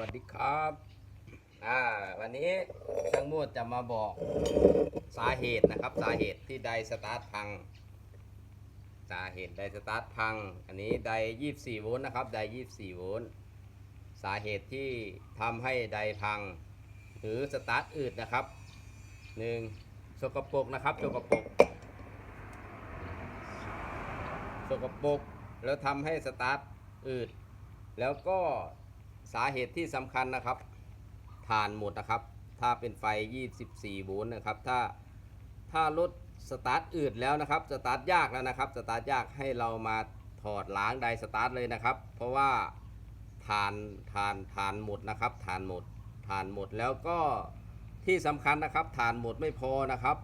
วัสดีครับอ่าวันนี้ช่างมูดจะมาบอกสาเหตุนะครับ สาเหตุที่ไดสตาร์ทพัง สาเหตุไดสตาร์ทพัง อันนี้ได24โวลต์นะครับได24โวลต์สาเหตุที่ทำให้ไดพัง หรือสตาร์ทอืดนะครับหนึ่งสกปรกนะครับสกปรกสกปรกแล้วทำให้สตาร์ทอืดแล้วก็ สาเหตุที่สำคัญนะครับฐานหมดนะครับ ถ้าเป็นไฟ 24 โวลต์นะครับ ถ้าถ้ารถสตาร์ทอืดแล้วนะครับสตาร์ทยากแล้วนะครับสตาร์ทยากให้เรามาถอดล้างไดสตาร์ทเลยนะครับ เพราะว่าฐานฐานฐานหมดนะครับฐานหมดฐานหมดแล้วก็ที่สำคัญนะครับฐานหมดไม่พอนะครับ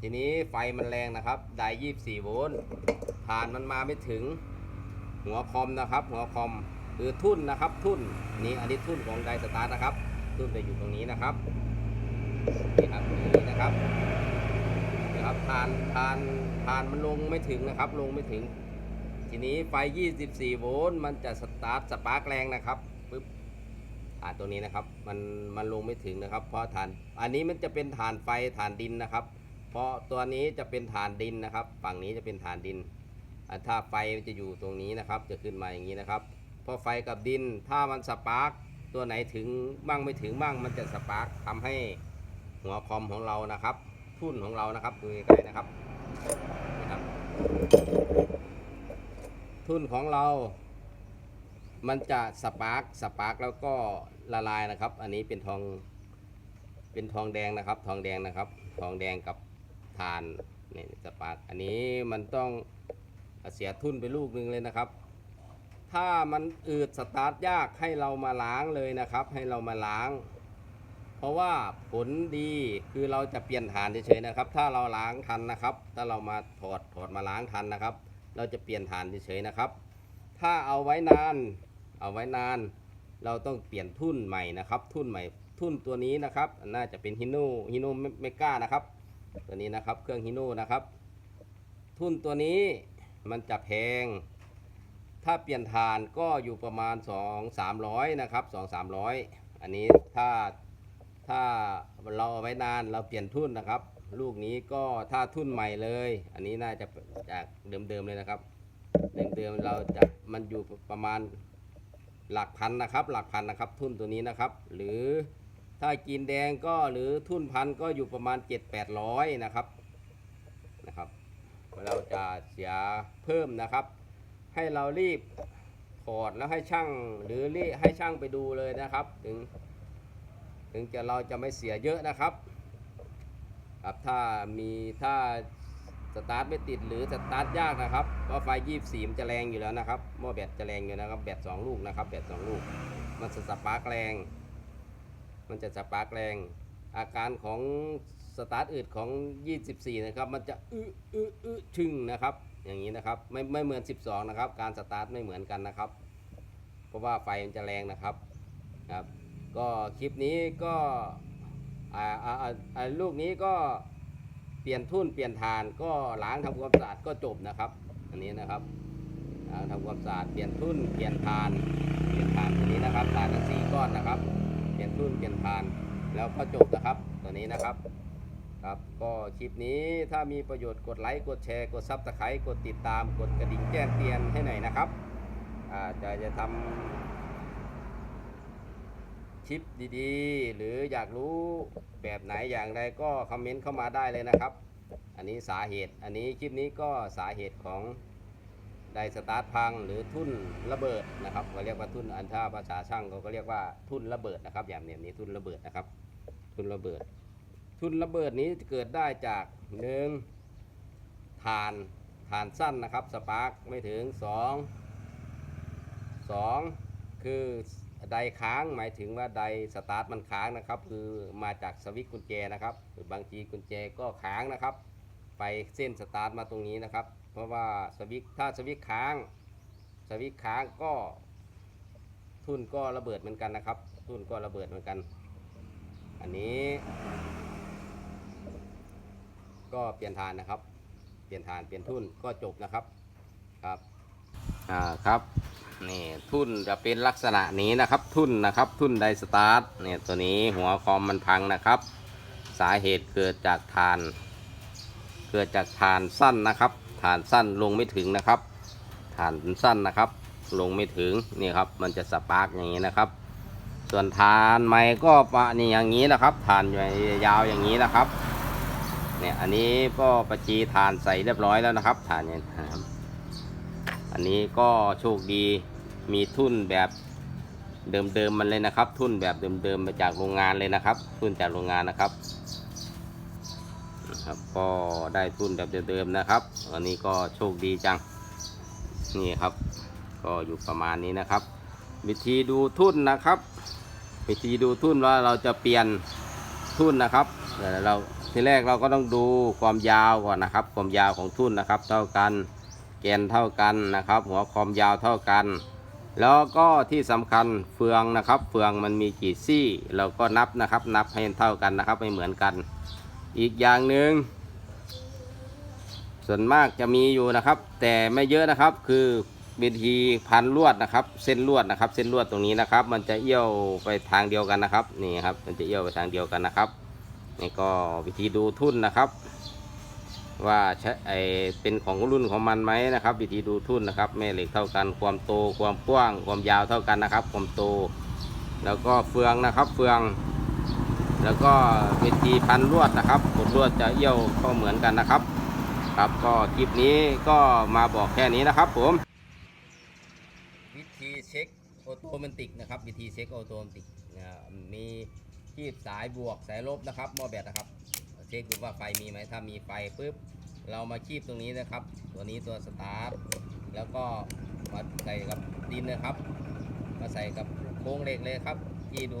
ทีนี้ไฟมันแรงนะครับได24โวลต์ฐานมันมาไม่ถึงหัวคอมนะครับ หัวคอม คือทุ่นนะครับ ทุ่นนี่อันนี้ทุ่นของไดสตาร์นะครับ ทุ่นจะอยู่ตรงนี้นะครับนี่ครับนี่นะครับนี่ครับทานทานทานมันลงไม่ถึงนะครับ ลงไม่ถึง ทีนี้ไฟ 24 โวลต์มันจะสตาร์ทสปาร์กแรงนะครับปึ๊บฐานตัวนี้นะครับมันมันลงไม่ถึงนะครับ เพราะฐานอันนี้มันจะเป็นฐานไฟฐานดินนะครับ เพราะตัวนี้จะเป็นฐานดินนะครับ ฝั่งนี้จะเป็นฐานดินอ่าถ้าไฟมันจะอยู่ตรงนี้นะครับ จะขึ้นมาอย่างนี้นะครับ พราะไฟกับดิน ถ้ามันสปาร์กตัวไหนถึงบ้างไม่ถึงบ้างมันจะสปาร์กทำให้หัวคอมของเรานะครับ ทุ่นของเรานะครับดูใกล้ๆนะครับนี่ครับ ทุ่นของเรา มันจะสปาร์กสปาร์กแล้วก็ละลายนะครับ อันนี้เป็นทองเป็นทองแดงนะครับ ทองแดงนะครับ ทองแดงกับถ่านนี่สปาร์กอันนี้มันต้องเสียทุ่นไปลูกนึงเลยนะครับ ถ้ามันอืดสตาร์ทยากให้เรามาล้างเลยนะครับ ให้เรามาล้าง เพราะว่าผลดีคือเราจะเปลี่ยนฐานเฉยๆนะครับ ถ้าเราล้างทันนะครับ ถ้าเรามาถอดถอดมาล้างทันนะครับ เราจะเปลี่ยนฐานเฉยๆนะครับ ถ้าเอาไว้นาน เอาไว้นาน เราต้องเปลี่ยนทุ่นใหม่นะครับ ทุ่นใหม่ ทุ่นตัวนี้นะครับ น่าจะเป็นฮิโนฮิโนเมก้านะครับ ตัวนี้นะครับ เครื่องฮิโนนะครับ ทุ่นตัวนี้มันจะแพง ถ้าเปลี่ยนฐานก็อยู่ประมาณ 2 300 นะครับ 2 300 อันนี้ถ้าถ้าเราเอาไว้นานเราเปลี่ยนทุ่นนะครับ ลูกนี้ก็ถ้าทุ่นใหม่เลย อันนี้น่าจะจากเดิมๆเลยนะครับเดิมๆเราจะมันอยู่ประมาณหลักพันนะครับ หลักพันนะครับ ทุ่นตัวนี้นะครับ หรือถ้ากินแดงก็หรือทุ่นพันก็อยู่ประมาณ 7-800 นะครับนะครับ เราจะเสียเพิ่มนะครับ ให้เรารีบถอดแล้วให้ช่างหรือรีให้ช่างไปดูเลยนะครับ ถึง ถึงจะเราจะไม่เสียเยอะนะครับครับถ้ามีถ้าสตาร์ทไม่ติดหรือสตาร์ทยากนะครับเพราะไฟ24มันจะแรงอยู่แล้วนะครับหม้อแบตจะแรงอยู่นะครับแบต2ลูกนะครับแบต2ลูก มันจะสปาร์กแรง มันจะสปาร์กแรง อาการของสตาร์ทอืดของ 24 นะครับ มันจะอึอึอึชึงนะครับ อย่างนี้นะครับไม่ไม่เหมือน 12 นะครับ การสตาร์ทไม่เหมือนกันนะครับ เพราะว่าไฟมันจะแรงนะครับครับ ก็คลิปนี้ก็อ่าอ่าอ่าลูกนี้ก็เปลี่ยนทุ่นเปลี่ยนฐานก็ล้างทำความสะอาดก็จบนะครับ อันนี้นะครับล้างทำความสะอาดเปลี่ยนทุ่นเปลี่ยนฐาน เปลี่ยนฐานตัวนี้นะครับฐานละสี่ก้อนนะครับ เปลี่ยนทุ่นเปลี่ยนฐานแล้วก็จบนะครับตัวนี้นะครับ ครับก็คลิปนี้ถ้ามีประโยชน์กดไลค์กดแชร์ กดซับสไครต์กดติดตาม กดกระดิ่งแจ้งเตือนให้หน่อยนะครับอาจะจะทำคลิปดีๆ หรืออยากรู้แบบไหนอย่างไรก็คอมเมนต์เข้ามาได้เลยนะครับ อันนี้สาเหตุ อันนี้คลิปนี้ก็สาเหตุของไดสตาร์ทพังหรือทุ่นระเบิดนะครับก็เรียกว่าทุ่นอันท่าภาษาช่างเขาก็เรียกว่าทุ่นระเบิดนะครับอย่างนี้ทุ่นระเบิดนะครับ ทุ่นระเบิด ทุนระเบิดนี้เกิดได้จากหนึ่งฐานฐานสั้นนะครับสปาร์กไม่ถึงสองสองคือไดค้างหมายถึงว่าไดสตาร์ทมันค้างนะครับ คือมาจากสวิตช์กุญแจนะครับหรือบางทีกุญแจก็ค้างนะครับ ไปเส้นสตาร์ทมาตรงนี้นะครับ เพราะว่าสวิตช์ถ้าสวิตช์ค้างสวิตช์ค้างก็ทุนก็ระเบิดเหมือนกันนะครับ ทุนก็ระเบิดเหมือนกัน อันนี้ ก็เปลี่ยนฐานนะครับ เปลี่ยนฐานเปลี่ยนทุ่นก็จบนะครับครับอ่าครับนี่ทุ่นจะเป็นลักษณะนี้นะครับ ทุ่นนะครับทุ่นไดสตาร์ทเนี่ยตัวนี้หัวคอมมันพังนะครับ สาเหตุเกิดจากฐาน เกิดจากฐานสั้นนะครับฐานสั้นลงไม่ถึงนะครับฐานสั้นนะครับ ลงไม่ถึงนี่ครับมันจะสปาร์กอย่างนี้นะครับ ส่วนฐานไม้ก็ปะนี่อย่างนี้นะครับฐานยาวอย่างนี้นะครับ เนี่ยอันนี้ก็ประจีฐานใส่เรียบร้อยแล้วนะครับฐานเนี่ยนะครับ อันนี้ก็โชคดีมีทุ่นแบบเดิมๆมันเลยนะครับ ทุ่นแบบเดิมๆมาจากโรงงานเลยนะครับ ทุ่นจากโรงงานนะครับครับก็ได้ทุ่นแบบเดิมๆนะครับ อันนี้ก็โชคดีจัง นี่ครับ ก็อยู่ประมาณนี้นะครับ วิธีดูทุ่นนะครับ วิธีดูทุ่นว่าเราจะเปลี่ยนทุ่นนะครับเดี๋ยวเรา ทีแรกเราก็ต้องดูความยาวก่อนนะครับ ความยาวของทุ่นนะครับ เท่ากันแกนเท่ากันนะครับ หัวคอมยาวเท่ากัน แล้วก็ที่สำคัญเฟืองนะครับ เฟืองมันมีกี่ซี่ เราก็นับนะครับ นับให้เท่ากันนะครับไม่เหมือนกัน อีกอย่างหนึ่งส่วนมากจะมีอยู่นะครับ แต่ไม่เยอะนะครับคือวิธีพันลวดนะครับ เส้นลวดนะครับ เส้นลวดตรงนี้นะครับ มันจะเอี้ยวไปทางเดียวกันนะครับนี่ครับมันจะเอี้ยวไปทางเดียวกันนะครับ นี่ก็วิธีดูทุ่นนะครับ ว่าใช้ไอเป็นของรุ่นของมันไหมนะครับ วิธีดูทุ่นนะครับแม่เหล็กเท่ากัน ความโตความกว้าง ความยาวเท่ากันนะครับ ความโต แล้วก็เฟืองนะครับ เฟือง แล้วก็วิธีพันลวดนะครับกดลวดจะเอี้ยวก็เหมือนกันนะครับ ครับก็คลิปนี้ก็มาบอกแค่นี้นะครับ ผม วิธีเช็คออโตเมติกนะครับ วิธีเช็คออโตเมติกมี คีบสายบวกสายลบนะครับหม้อแบตนะครับเช็คดูว่าไฟมีไหมถ้ามีไฟปุ๊บเรามาคีบตรงนี้นะครับ ตัวนี้ตัวสตาร์ทแล้วก็มาใส่กับดินนะครับ มาใส่กับโค้งเหล็กเลยครับที่ดู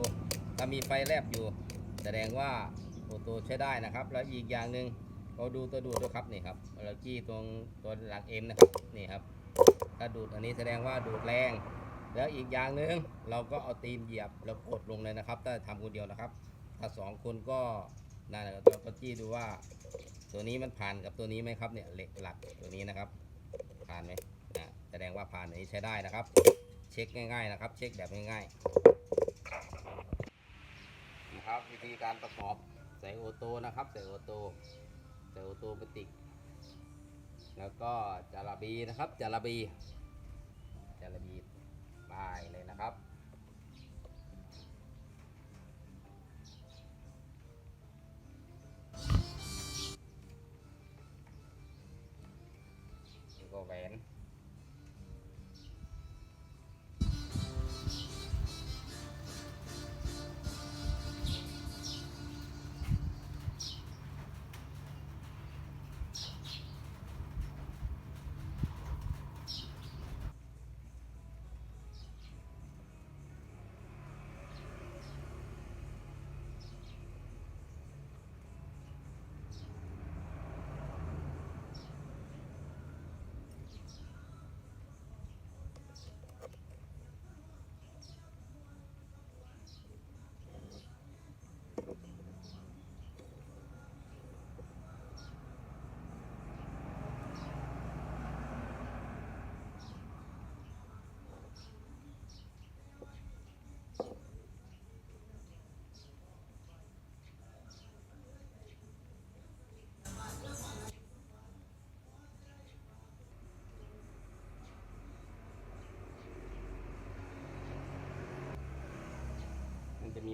ถ้ามีไฟแลบอยู่ แสดงว่าโอโตใช้ได้นะครับ แล้วอีกอย่างหนึ่งเราดูตัวดูดด้วยครับนี่ครับเราจี้ตรงตัวหลังเอ็มนะครับนี่ครับถ้าดูดอันนี้แสดงว่าดูดแรง แล้วอีกอย่างหนึ่งเราก็เอาตีนเหยียบแล้วกดลงเลยนะครับถ้าทำคนเดียวนะครับ ถ้าสองคนก็นั่นแหละเราก็จี้ดูว่า ตัวนี้มันผ่านกับตัวนี้ไหมครับเนี่ยเหล็กหลักตัวนี้นะครับ ผ่านไหมอ่าแสดงว่าผ่านอันนี้ใช้ได้นะครับ เช็คง่าย ๆนะครับ เช็คแบบง่ายๆนะครับวิธีการประกอบใส่โอโตนะครับ ใส่โอโตใส่โอโตเมติกแล้วก็จาระบีนะครับจาระบีจาระบีายเลยนะครับ นี่ก็แหวน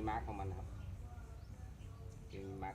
มันจะมีมา